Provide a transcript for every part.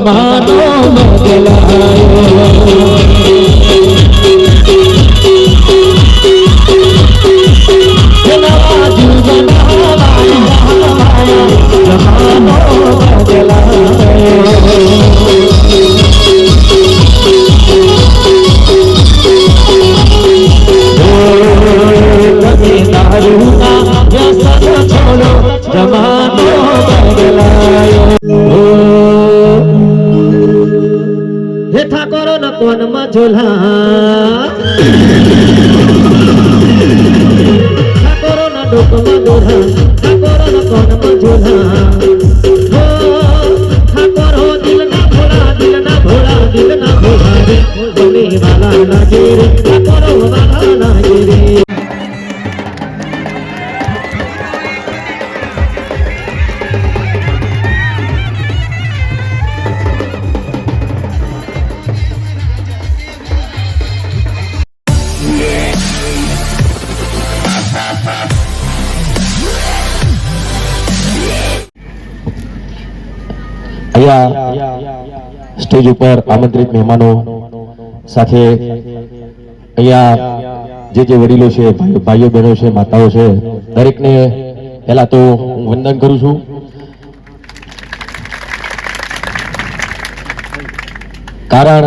જમાનો બદલાયો મજોલા ઠાકોરો ના ડોક મજોલા ઠાકોરો ન કોન મજોલા સ્ટેજ ઉપર આમંત્રિત મહેમાનો સાથે અહીંયા જે જે વડીલો છે ભાઈઓ, બહેનો છે, માતાઓ છે, દરેકને પહેલા તો હું વંદન કરું છું. કારણ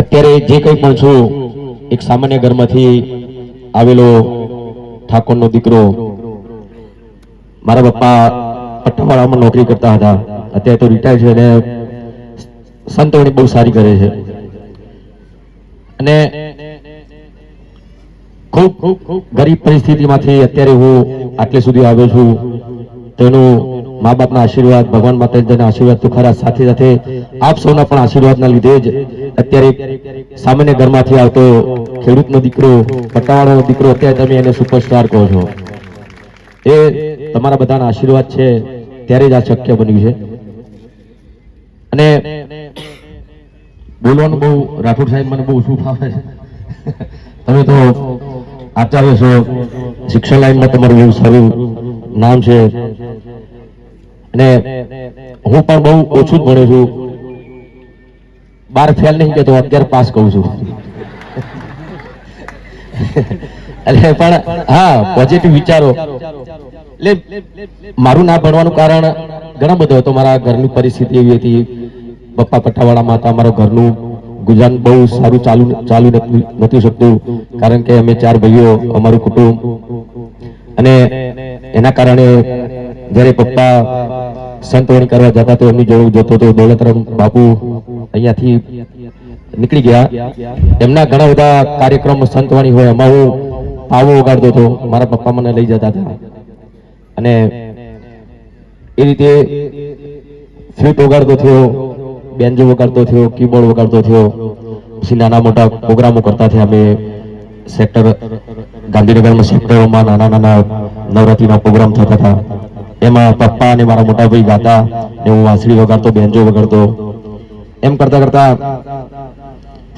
અત્યારે જે કંઈ પણ છું, એક સામાન્ય ઘરમાંથી આવેલો ઠાકોરનો દીકરો, મારા પપ્પા પટ્ટાવાળામાં નોકરી કરતા હતા. અત્યારે તો રિટાયર છે અને સંતોણી બહુ સારી કરે છે. અને ખૂબ ગરીબ પરિસ્થિતિમાંથી અત્યારે હું આટલે સુધી આવ્યો છું. તેનું મા બાપના આશીર્વાદ, ભગવાન માતાજીના આશીર્વાદ તો ખરા સાથે સાથે આપ સૌના પણ આશીર્વાદના લીધે જ અત્યારે સામાન્ય ઘરમાંથી આવતો ખેડૂતનો દીકરો પટાવાળાનો દીકરો, અત્યારે તમે એને સુપરસ્ટાર કહો છો. એ તમારા બધાના આશીર્વાદ છે. ત્યારે જ આ શક્ય બન્યું છે. અને બોલવાનું બહુ રાઠોડ સાહેબ મને બહુ ઓછું ફાવે છે. તમે તો આચાર્ય છો શિક્ષણ લાઈનમાં તમારું બહુ સારું નામ છે. અને હું પણ બહુ ઓછું જ ભણ્યો છું. બાર ફેલ નહીં કહેતો, અત્યારે પાસ કહું છું. એટલે પણ, હા પોઝિટિવ વિચારો. એટલે મારું ના ભણવાનું કારણ ઘણા બધો હતો. મારા ઘરની પરિસ્થિતિ એવી હતી. પપ્પા પઠાવાડામાં હતા મારા ઘરનું ગુજરાન બહુ સારું ચાલુ ચાલુ નથી શકતું. કારણ કે અમે ચાર ભાઈઓ, અમારું કુટુંબ. અને એના કારણે જ્યારે પપ્પા સંતવાણી કરવા જતા તો એમની જોડે જતો હતો દોલતરામ બાપુ અહીંયાથી નીકળી ગયા. એમના ઘણા બધા કાર્યક્રમ સંતવાણી હોય એમાં હું પાવો ઉગાડતો હતો. મારા પપ્પા મને લઈ જતા હતા. અને એ રીતે ફ્લૂટ વગાડતો થયો. બેન્જો વગાડતો થયો કીબોર્ડ વગાડતો થયો પછી નાના મોટા પ્રોગ્રામો કરતા થયા અમે સેક્ટર ગાંધીનગરમાં સેક્ટરોમાં નાના નાના નવરાત્રીના પ્રોગ્રામ થતા હતા. એમાં પપ્પા અને મારા મોટા ભાઈ ગાતા ને હું વાંસળી વગાડતો બેન્જો વગાડતો. એમ કરતા કરતા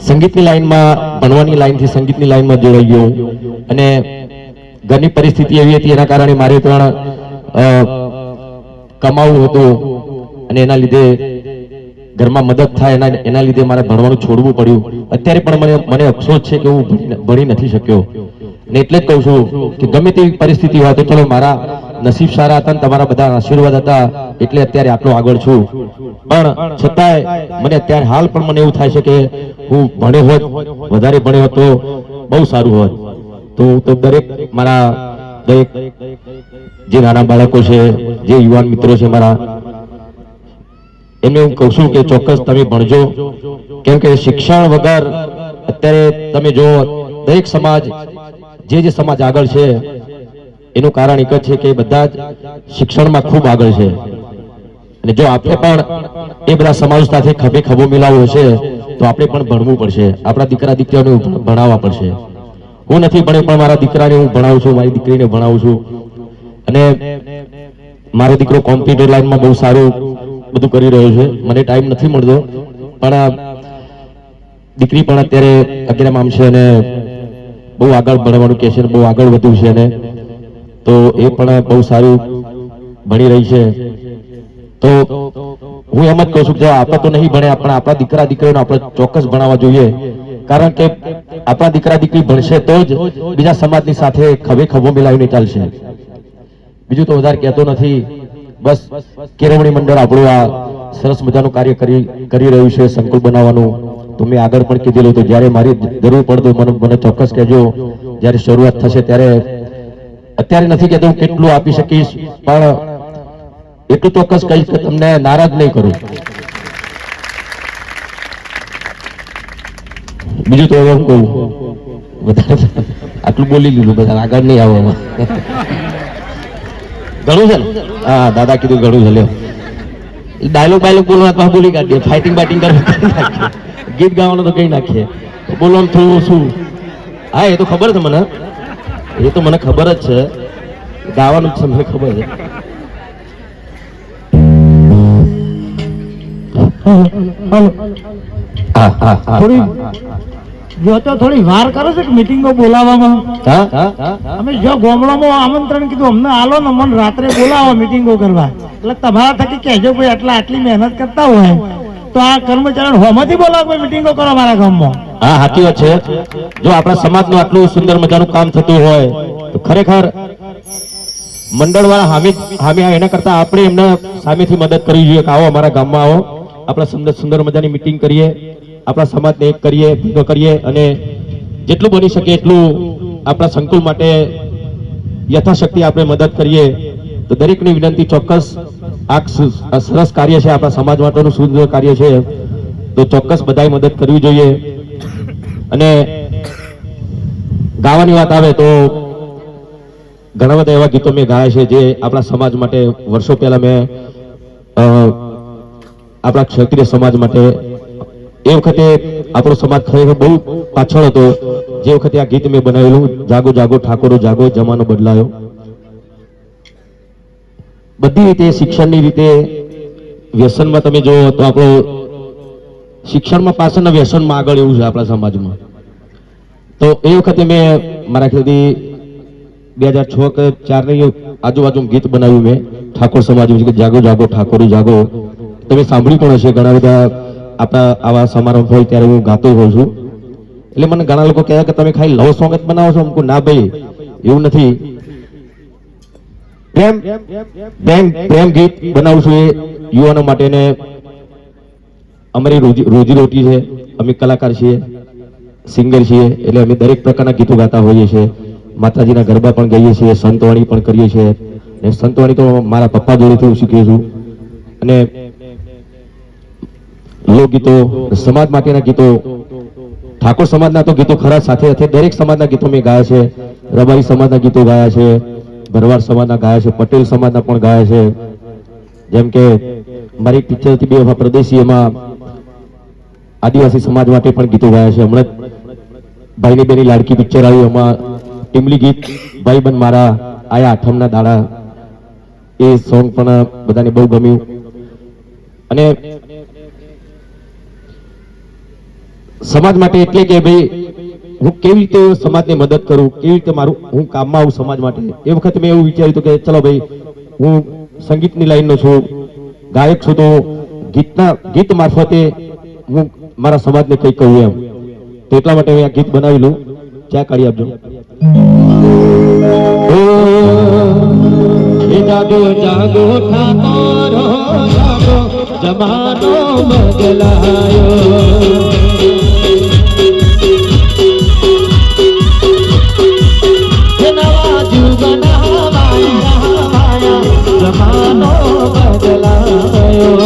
સંગીતની લાઈનમાં ભણવાની લાઈનથી સંગીતની લાઈનમાં જોડાઈ ગયો અને ઘરની પરિસ્થિતિ એવી હતી એના કારણે મારે અ, કમાવું હતું. અને એના લીધે ઘરમાં મદદ થાય એના એના લીધે મારે ભણવાનું છોડવું પડ્યું. અત્યારે પણ મને મને અફસોસ છે કે હું ભણી નથી શક્યો. ને એટલે જ કહું છું કે ગમે તેવી પરિસ્થિતિ હોય તો ચલો મારા નસીબ સારા હતા ને તમારા બધા આશીર્વાદ હતા એટલે અત્યારે આટલો આગળ છું. પણ છતાંય મને અત્યારે હાલ પણ મને એવું થાય છે કે હું ભણ્યો હોત, વધારે ભણ્યો હોત તો બહુ સારું હોત. તો તો દરેક મારા દરેક જે નાના બાળકો છે, જે યુવાન મિત્રો છે મારા એમને હું કહું છું કે ચોક્કસ તમે ભણજો. કેમ કે શિક્ષણ વગર અત્યારે તમે જો દરેક સમાજ, જે જે સમાજ આગળ છે, એનું કારણ એક જ છે કે બધા જ શિક્ષણમાં ખૂબ આગળ છે. અને જો આપણે પણ એ બધા સમાજ સાથે ખભે ખભો મિલાવવો છે, તો આપણે પણ ભણવું પડશે. આપણા દીકરા દીકરીઓને ભણાવવા પડશે. હું નથી ભણે પણ મારા દીકરાને હું ભણાવું છું, મારી દીકરીને ભણાવું છું. અને મારો દીકરો કોમ્પ્યુટર લાઈનમાં બહુ સારું બધું કરી રહ્યો છે. મને ટાઈમ નથી મળતો. પણ દીકરી પણ અત્યારે અગિયારમાં આમ છે અને બહુ આગળ ભણવાનું કહે છે બહુ આગળ વધ્યું છે અને તો એ પણ બહુ સારું ભણી રહી છે. તો હું એમ જ કહું છું કે આપણે તો નહીં ભણ્યા પણ આપણા દીકરા દીકરીઓને આપણે ચોક્કસ ભણાવવા જોઈએ. કારણ કે આપણા દીકરા દીકરી ભણશે તો જ બીજા સમાજની સાથે ખભે ખભો મિલાવીને ચાલશે. બીજું તો વધારે કહેતો નથી. બસ, કેળવણી મંડળ આપણું આ સરસ મજાનું કાર્ય કરી કરી રહ્યું છે, સંકુલ બનાવવાનું. તો મેં આગળ પણ કીધેલું હતું, જ્યારે મારી જરૂર પડતો, મને મને ચોક્કસ કહેજો, જ્યારે શરૂઆત થશે ત્યારે, અત્યારે નથી કહેતો હું કેટલું આપી શકીશ, પણ એટલું ચોક્કસ કહીશ કે તમને નારાજ નહીં કરું. બીજું તો હવે હું કહું, વધારે આટલું બોલી લીધું બધા આગળ નહીં આવો હવે. ઘણું છે ને? હા, દાદા કીધું ઘણું છે, લ્યો. ડાયલોગ બાયલોગ બોલવાનું બોલી કાઢીએ ફાઇટિંગ બાઇટિંગ કરવાનું ગીત ગાવાનું તો કઈ નાખીએ. બોલવાનું થોડું શું? હા, એ તો ખબર છે મને. એ તો મને ખબર જ છે. ગાવાનું છે, મને ખબર છે. હા હા હા જો તો થોડી વાર કરો છો કે મીટિંગો બોલાવવામાં? અમે જો ગોમડામાં આમંત્રણ કીધું અમને આલો ને મને રાત્રે બોલાવો મીટિંગો કરવા. એટલે તમારા થકી કહેજો ભાઈ આટલા આટલી મહેનત કરતા હોય તો આ કર્મચારી હોમાંથી બોલાવો મીટિંગો કરો મારા ગામમાં? હા સાચી વાત છે. જો આપણા સમાજનું આટલું સુંદર મજાનું કામ થતું હોય તો ખરેખર મંડળ વાળા હામી હામી એના કરતા આપણે એમને સામેથી મદદ કરવી જોઈએ કે આવો અમારા ગામમાં આવો. આપણે સુંદર સુંદર મજાની મીટિંગ કરીએ. આપણા સમાજને એક કરીએ, ભેગો કરીએ અને જેટલું બની શકે એટલું આપણા સંકુલ માટે યથાશક્તિ આપણે મદદ કરીએ. તો દરેકની વિનંતી ચોક્કસ આ સરસ કાર્ય છે, આપણા સમાજ માટેનું સુંદર કાર્ય છે. તો ચોક્કસ બધાએ મદદ કરવી જોઈએ. અને ગાવાની વાત આવે તો ઘણા બધા એવા ગીતો મેં ગાયા છે જે આપણા સમાજ માટે, વર્ષો પહેલા મેં આપણા ક્ષત્રિય સમાજ માટે એ વખતે આપણો સમાજ ખરેખર બહુ પાછળ હતો. જે વખતે આ ગીત મેં બનાવેલું, જાગો જાગો, ઠાકોરો, જાગો, જમાનો બદલાયો. બધી રીતે શિક્ષણની રીતે વ્યસનમાં તમે જો તો આપણો શિક્ષણમાં પાછળના વ્યસનમાં આગળ એવું છે આપણા સમાજમાં. તો એ વખતે મેં મારા ખ્યાલથી બે હજાર છ કે ચારની આજુબાજુ ગીત બનાવ્યું મેં. ઠાકોર સમાજ જાગો જાગો, ઠાકોર, જાગો. તમે સાંભળ્યું પણ હશે, ઘણા બધા આપણા આવા સમારંભ હોય ત્યારે હું ગાતો હોઉં છું. એટલે મને ઘણા લોકો કહેવાય કે તમે ખાલી લવ સોંગ જ બનાવો છો અમુક ના ભાઈ. એવું નથી. પ્રેમ પ્રેમ પ્રેમ ગીત બનાવું છું એ યુવાનો માટે ને અમારી રોજી રોટી છે, અમે કલાકાર છીએ સિંગર છીએ, એટલે અમે દરેક પ્રકારના ગીતો ગાતા હોઈએ છીએ. માતાજીના ગરબા પણ ગાઈએ છીએ, સંતવાણી પણ કરીએ છીએ. અને સંતવાણી તો મારા પપ્પા જોડેથી હું શીખ્યો છું. અને લોકગીતો સમાજ માટેના ગીતો. ઠાકોર સમાજના તો ગીતો ખરા સાથે સાથે દરેક સમાજના ગીતો મેં ગાયા છે. રબારી સમાજના ગીતો ગાયા છે. ભરવાડ સમાજના ગાયા છે. પટેલ સમાજના પણ ગાયા છે. જેમ કે મારી પિક્ચર હતી, બે પ્રદેશી એમાં આદિવાસી સમાજ માટે પણ ગીતો ગાયા છે. હમણાં ભાઈની બેની લાડકી પિક્ચર આવ્યું એમાં ટીમલી ગીત, ભાઈ બન મારા, આયા આઠમના દાડા. એ સોંગ પણ બધાને બહુ ગમ્યું. અને સમાજ માટે એટલે કે ભાઈ, હું કેવી રીતે સમાજને મદદ કરું, કેવી રીતે મારું, હું કામમાં આવું સમાજ માટે? એ વખતે મેં એવું વિચાર્યું હતું કે ચલો ભાઈ, હું સંગીતની લાઈનનો છું, ગાયક છું તો ગીતના, ગીત મારફતે હું મારા સમાજને કંઈક કહું એમ. તો એટલા માટે મેં આ ગીત બનાવી લઉં. ચા કાઢી આપજો. જાગો જાગો, જમાનો બદલાયો. જમાનો બદલાયો.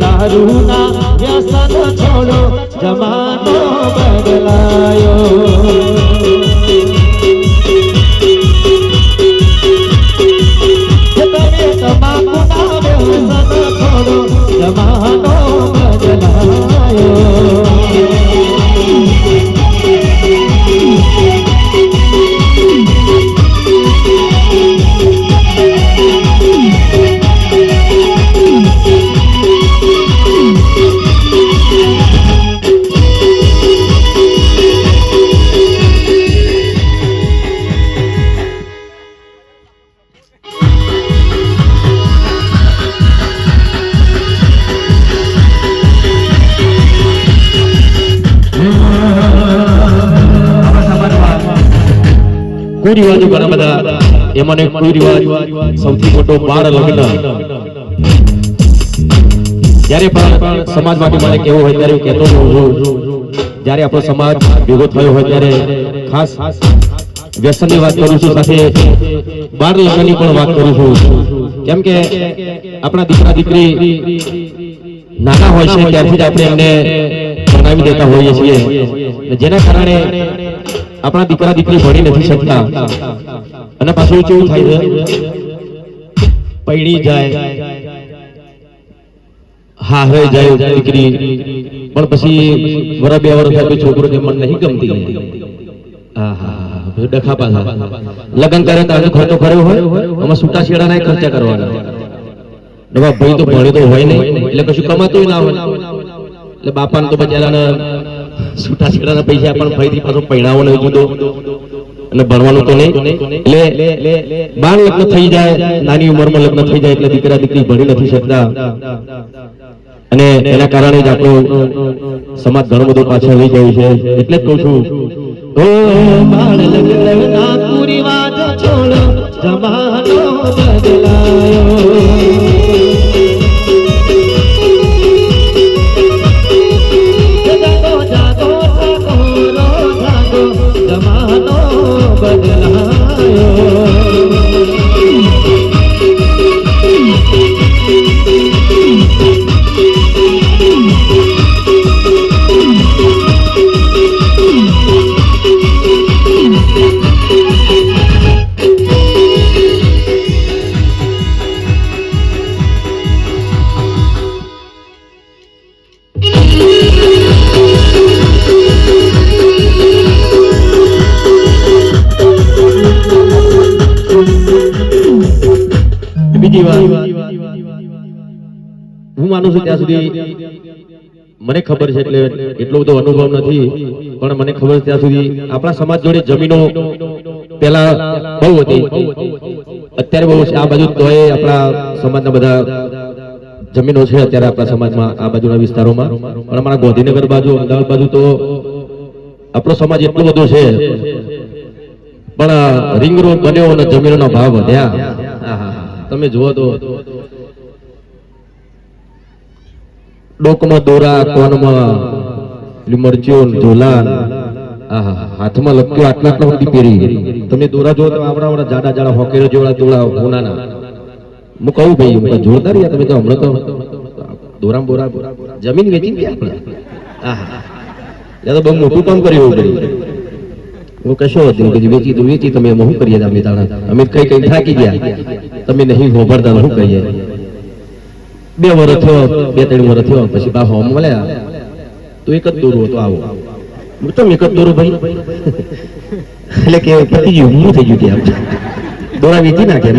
દારૂના વ્યસન છોડો જમાનો કુરિવાજો ઘણા બધા એમાં એક કુરિવાજ સૌથી મોટો બાળ લગ્ન. જ્યારે પણ સમાજ માટે મારે કેવું હોય ત્યારે કહેતો હોઉં. જ્યારે આપણો સમાજ ભેગો થયો હોય ત્યારે ખાસ વ્યસનની વાત કરું છું, સાથે બાળ લગ્નની પણ વાત કરું છું. કેમ કે આપણા દીકરા દીકરી નાના હોય છે, ત્યારથી જ આપણે એમને ભણાવી દેતા હોઈએ છીએ. જેના કારણે આપણા દીકરા દીકરી ભણી નથી શકતા. અને પાછું કેવું થાય છે? પૈણી જાય હા હવે જાય દીકરી. પણ પછી વરા બે છોકરો મન નહીં ગમતી. હા હા લગ્ન કરે તો ખર્ચો કર્યો હોય? આમાં છૂટા છેડાના ખર્ચા કરવાના. નવા ભાઈ તો ભણે તો હોય નહીં. એટલે કશું કમાતું ના હોય. એટલે બાપાને તો બચારાને છૂટા છેડાના પૈસા પણ ફરીથી પાછો પૈણાવો નહીં જુદો અને ભણવાનું તો નહીં. એટલે બાળ લગ્ન થઈ જાય, નાની ઉંમરમાં લગ્ન થઈ જાય એટલે દીકરા દીકરી ભણી નથી શકતા. અને એના કારણે જ આપણો સમાજ ઘણો બધો પાછળ રહી જાય છે. એટલે જ કહું છું. ઓ બાળ લગ્ન પૂરી વાત છોડો, જમાનો બદલાયો. ત્યાં સુધી મને ખબર છે એટલે એટલો બધો અનુભવ નથી, પણ મને ખબર છે ત્યાં સુધી આપણા સમાજ જોડે જમીનો પેલા બહુ હતી. અત્યારે બહુ છે. આ બાજુ તોય આપણા સમાજના બધા જમીનો છે અત્યારે આપણા સમાજમાં, આ બાજુના વિસ્તારોમાં. પણ અમારા ગાંધીનગર બાજુ, અમદાવાદ બાજુ તો આપણો સમાજ એટલો બધો છે. પણ રિંગ રોડ બન્યો અને જમીનોના ભાવ વધ્યા. તમે જુઓ તો ડોકમાં દોરા કોનમાં? મરચીઓ ને આહા, હાથમાં લપક્યો આટલા આટલા સુધી પહેરી. તમે દોરા જો તો આવડા આવડા જાડા જાડા હોકેરો જેવડા દોડા હોનાના. હું કહું ભાઈ, હું જોરદાર યાર, તમે તો હમણાં તો દોરામ બોરા જમીન વેચી ગયા આપણે. યા તો બહુ મોટું કામ કર્યું એવું હું કશો હતી કે વેચી તો વેચી, તમે શું કરીએ? અમે તાણા. અમે કઈ કઈ થાકી ગયા. તમે નહીં હોભરતા શું કહીએ. બે વર્ષ થયો, બે ત્રણ વર્ષ થયો, પછી બા હોમ મળ્યા. તો એક જ દોરો હતો આવો. તમે એક જ દોરો ભાઈ? એટલે કે પતી ગયું હું થઈ ગયું આમ દોરા વેચી નાખે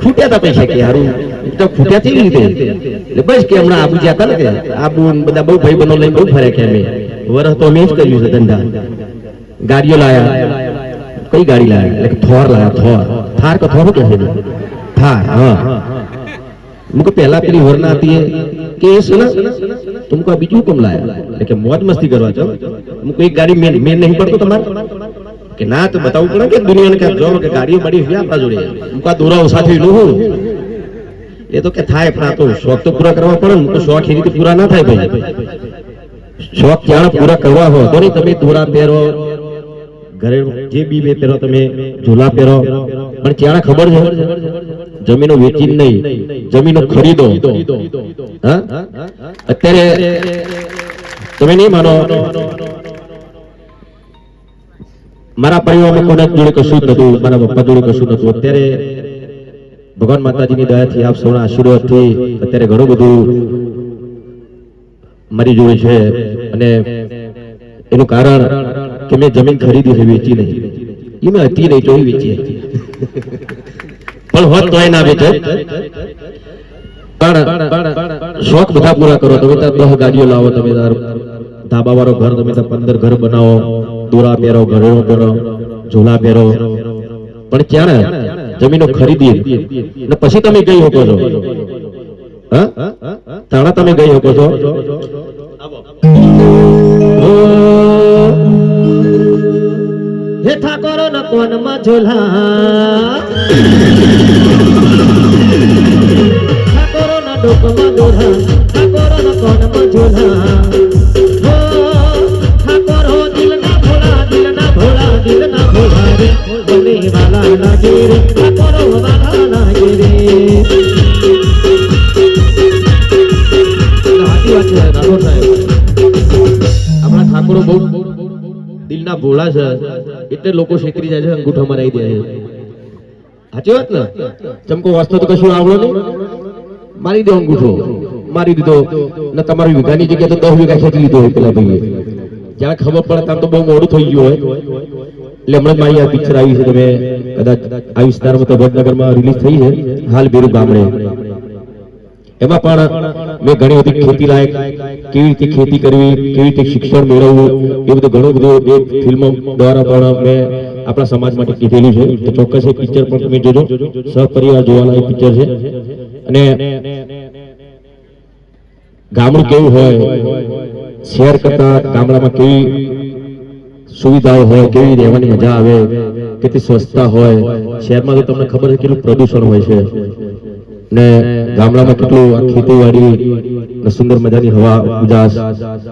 ખૂટ્યા હતા પૈસા કે હારું. તો ખૂટ્યા થઈ રીતે. એટલે બસ કે હમણાં આબુ જ્યાં હતા ને કે, આબુ બધા બહુ ભાઈ બનો લઈને બહુ ફર્યા કે અમે. વરસ તો અમે જ કર્યું છે ધંધા. ગાડીઓ લાયા. કઈ ગાડી લાયા? એટલે થોર લાયા, થોર. થાર કે થોર કે છે થાર, હા. મુકે પહેલા પેલી વરના હતી એ કે એ સુના तुमको આ બીજું કેમ લાયા એટલે કે મોજ મસ્તી કરવા છો મુકે એક ગાડી મેન મેન નહીં પડતો તમારે કે ના તો બતાવવું પડે કે દુનિયાને કે જો કે ગાડીઓ પડી છે આપણા જોડે મુકા દોરાઓ સાથે નું હું એ તો કે થાય પણ આ તો શોખ તો પૂરા કરવા પડે ને મુકે શોખ એ રીતે પૂરા ના થાય ભાઈ શોખ ત્યાં પૂરા કરવા હોય તો નહીં તમે દોરા પહેરો ઘરે જે બી બે પહેરો તમે ઝોલા પહેરો પણ ત્યાં ખબર છે જમીનો વેચી નહીં, જમીનો ખરીદો. અત્યારે તમે નહીં માનો, મારા પરિવારમાં કોના જોડે કશું નતું મારા પપ્પા જોડે કશું નતું અત્યારે ભગવાન માતાજીની દયાથી આપ સૌના આશીર્વાદથી અત્યારે ઘણું બધું મારી જોડે છે અને એનું કારણ કે મેં જમીન ખરીદી છે, વેચી નહીં. એ મેં હતી નહીં ચોરી વેચી હતી. પણ હોત તોય ના વેચે પણ શોખ બધા પૂરા કરો. તમે ત્યાં દસ ગાડીઓ લાવો તમે તાર ધાબા વાળો ઘર તમે ત્યાં પંદર ઘર બનાવો દોરા પહેરો ઘરેણો પહેરો ઝોલા પહેરો. પણ ક્યારે? જમીનો ખરીદી ને પછી તમે ગઈ શકો છો. તાણા તમે ગઈ શકો છો? હે ઠાકોરો, ન કોનમાં ઝોલા. ઠાકોરો, ના ડોકમાં દોરા. ઠાકોરો, ના કોનમાં ના ભોળા દિલ ના દિલ ના દિલના ભોળા છે. એટલે લોકો છેતરી જાય છે, અંગૂઠો મરાઈ દે છે. સાચી વાત ને? ચમકો વાસ્તો તો કશું આવડો નહીં. મારી દો અંગૂઠો. મારી દીધો. ને તમારી વીઘાની જગ્યાએ તો દસ વીઘા ખેંચી લીધો હોય પેલા ભાઈએ. જ્યાં ખબર પડે ત્યાં તો બહુ મોડું થઈ ગયું હોય. એટલે હમણાં મારી આ પિક્ચર આવી છે તમે કદાચ આ વિસ્તારમાં તો વડનગરમાં રિલીઝ થઈ છે. હાલ બેરું ગામડે એમાં પણ મેં ઘણી બધી ખેતી લાયક કેવી રીતે ખેતી કરવી, કેવી રીતે શિક્ષણ મેળવવું, એ બધું ઘણું બધું એ ફિલ્મો દ્વારા પણ મેં આપણા સમાજ માટે કીધેલું છે. તો ચોક્કસ એ પિક્ચર પણ તમે જોજો. સહપરિવાર જોવાલાયક પિક્ચર છે. અને ગામડું કેવું હોય, શહેર કરતા ગામડામાં કેવી સુવિધાઓ હોય, કેવી રહેવાની મજા આવે, કેટલી સ્વચ્છતા હોય, શહેરમાં તો તમને ખબર છે કેટલું પ્રદૂષણ હોય છે. ને ગામડામાં કેટલું આ ખેતીવાડી સુંદર મજાની હવા ઉજાસ.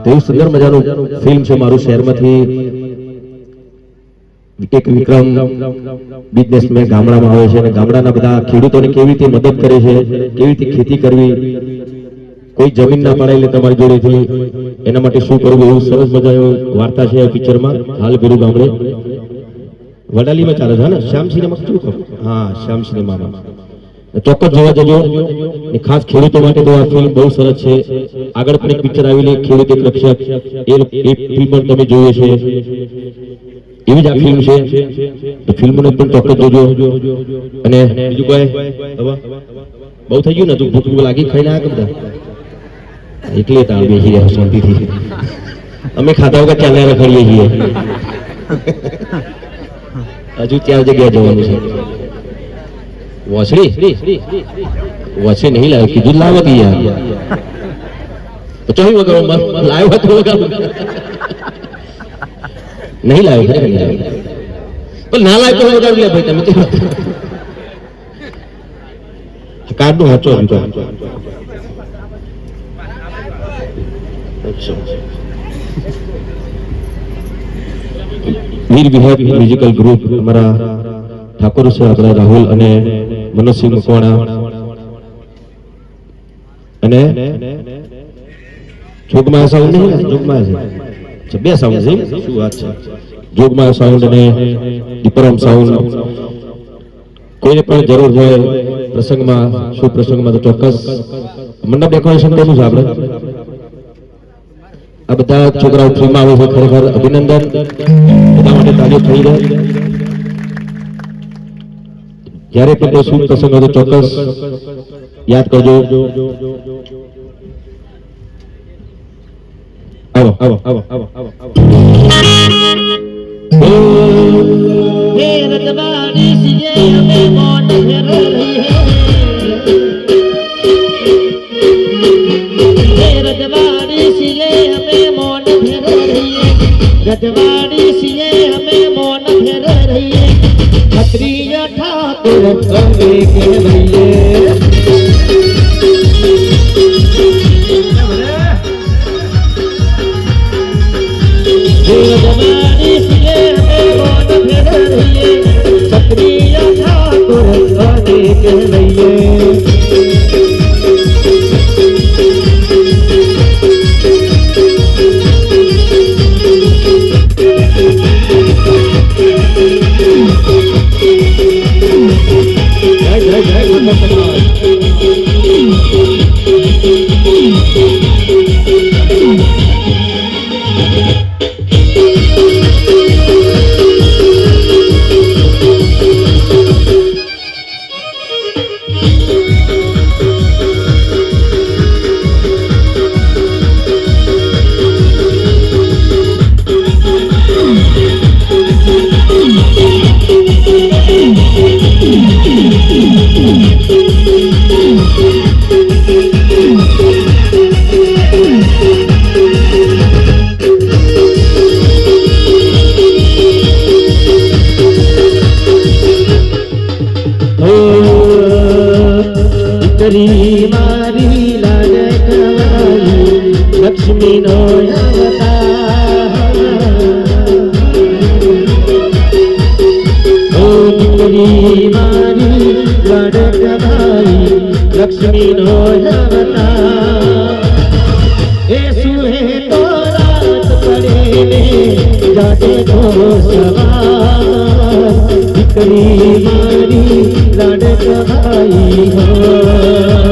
તેવું સુંદર મજાનું ફિલ્મ છે મારું શહેરમાંથી. એક વિક્રમ બિઝનેસમેન ગામડામાં આવે છે અને ગામડાના બધા ખેડૂતોને કેવી રીતે મદદ કરે છે, કેવી રીતે ખેતી કરવી, કોઈ જમીન ના પડાય એટલે તમારી જોડેથી. એના માટે શું કરવું એવું સરસ મજા એવું વાર્તા છે આ પિક્ચરમાં હાલ ગુરુ ગામડે. વડાલીમાં ચાલે છે ને? શ્યામ સિનેમા શું હા, શ્યામ સિનેમામાં ચોક્કસ જોવા જજો. ખાસ ખેડૂતો માટે તો આ ફિલ્મ બહુ સરસ છે. આગળ પણ એક પિક્ચર આવેલી ખેડૂત એક રક્ષક. એ ફિલ્મ પણ તમે જોઈએ છે એવી જ આ ફિલ્મ છે. ફિલ્મને પણ ચોક્કસ જોજો. અને બીજું કઈ? બહુ થઈ ગયું ને, તું ભૂખ લાગી ખાઈને ના કરતા એટલે તાળ બેસી રહ્યા શાંતિથી. અમે ખાતા વગર ચાલ્યા રખડીએ છીએ. હજુ ચાર જગ્યાએ જવાનું છે. વસડી? વસે નહીં લાવ્યો, કીધું લાવો તી યાર. તો ચોવી વગાડો લાવ્યો હતો વગાડો. નહીં લાવ્યો, ખરેખર નહીં પણ ના લાવ્યો તો વગાડી લે ભાઈ, તમે તો કાર્ડનું હાચો હાચો. વીર વિહાર મ્યુઝિકલ ગ્રુપ અમારા ઠાકોર સર આપણા રાહુલ અને મનોજસિંહ મકવાણા અને જોગમાયા સાઉન્ડ નહીં ને? જોગમાયા છે બે સાઉન્ડ છે? શું વાત છે? જોગમાયા સાઉન્ડ અને દીપરમ સાઉન્ડ કોઈને પણ જરૂર હોય પ્રસંગમાં શું પ્રસંગમાં તો ચોક્કસ. મંડપ ડેકોરેશન કોનું છે આપણે. આ બધા છોકરાઓ ફ્રીમાં આવે છે, ખરેખર અભિનંદન. બધા માટે તાલીમ થઈ રહે જ્યારે પણ કોઈ શુભ પ્રસંગ હોય તો ચોક્કસ યાદ કરજો. આવો આવો આવો આવો આવો આવો. હે રજવાડી સીએ, અમે ફેર રહી હે રજવાડી રજવાડી ઠાકોર ગમે જય જય લક્ષ્મી નો અવતાર એ સુહે મારી લડકભાઈ હો હે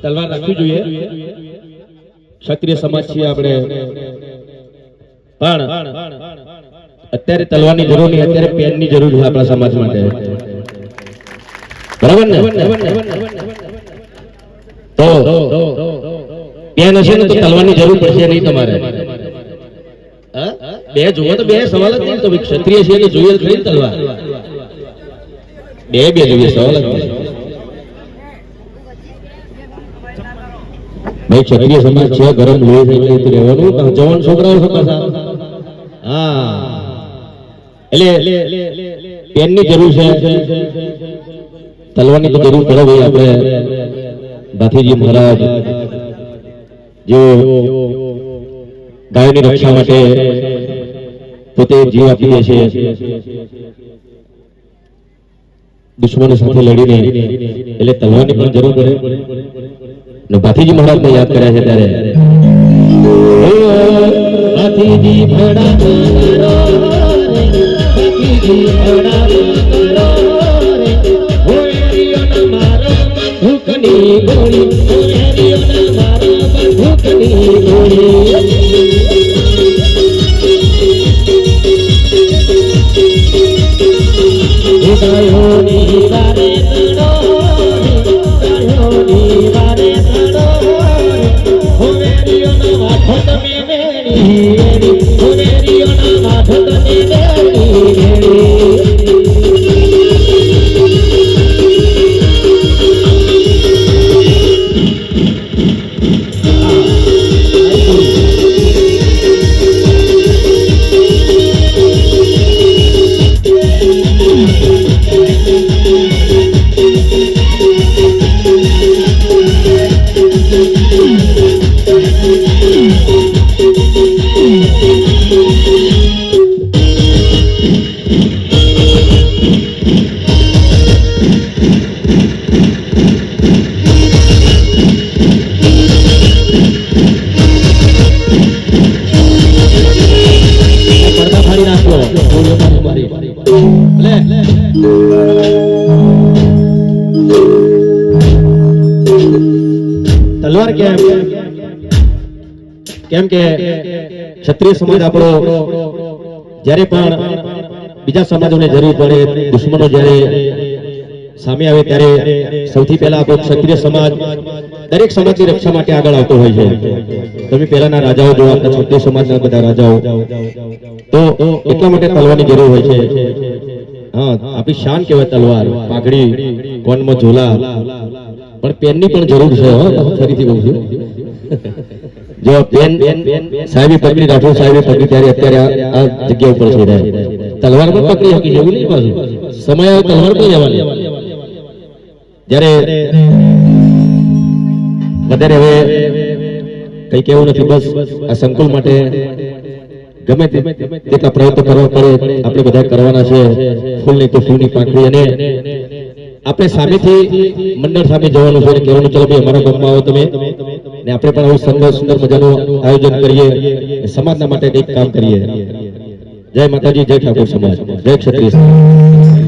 તલવાર રાખવી જોઈએ ક્ષત્રિય સમાજ છીએ આપણે પણ અત્યારે તલવારની જરૂર નહીં અત્યારે પેનની જરૂર છે આપણા સમાજ માટે બરાબર ને તો પેન હશે ને તો તલવારની જરૂર પડશે નહીં તમારે? બે જુઓ તો બે સવાલ જ નહીં, તો ક્ષત્રિય છે તો જોઈએ ખરી તલવાર. બે બે જોઈએ સવાલ જ ભાઈ ક્ષત્રિય સમાજ છે, ગરમ લોહી થઈ રહેવાનું. જવાન છોકરાઓ હા. એટલે પેનની જરૂર છે. તલવાની તો જરૂર પડે ભાઈ આપણે. ભાથીજી મહારાજ, જેઓ ગાયોની રક્ષા માટે પોતે જીવ આપી દે છે. દુશ્મનો સાથે લડીને એટલે તલવારની પણ જરૂર પડે. ને ભાથીજી મહારાજને યાદ કર્યા છે ત્યારે, ભાથીજી ક્ષત્રિય સમાજ આપણો જ્યારે પણ બીજા સમાજોને જરૂર પડે, દુશ્મનો જ્યારે સામે આવે ત્યારે સૌથી પહેલા આપણો ક્ષત્રિય સમાજ દરેક સમાજની રક્ષા માટે આગળ આવતો હોય છે. તમે પહેલાના રાજાઓ જોવા આપણા ક્ષત્રિય સમાજના બધા રાજાઓ, તો એટલા માટે તલવારની જરૂર હોય છે. હા, આપણી શાન કહેવાય તલવાર, પાઘડી, કોનમાં ઝોલા. પણ પેનની પણ જરૂર છે ફરીથી કહું છું. જો બેન સાહેબી પકડી રાઠોડ સાહેબી પકડી ત્યારે અત્યારે આ- જગ્યા ઉપર છે તલવાર પણ પકડી શકી એવું નહીં પાછું? સમય આવે તલવાર પણ લેવાની જ્યારે વધારે હવે કઈ કેવું નથી, બસ આ સંકુલ માટે ગમે તે જેટલા પ્રયત્નો કરવા પડે, આપણે બધા કરવાના છે. ફૂલની તો ફૂલની પાંખડી. અને આપણે સામેથી મંડળ સામે જવાનું છે કહેવાનું, ચલો ભાઈ, અમારા ગામમાં આવો તમે. ને આપણે પણ આવું સુંદર સુંદર મજાનું આયોજન કરીએ સમાજના માટે કંઈક કામ કરીએ. જય માતાજી, જય ઠાકોર સમાજ. જય ક્ષત્રિય સમાજ.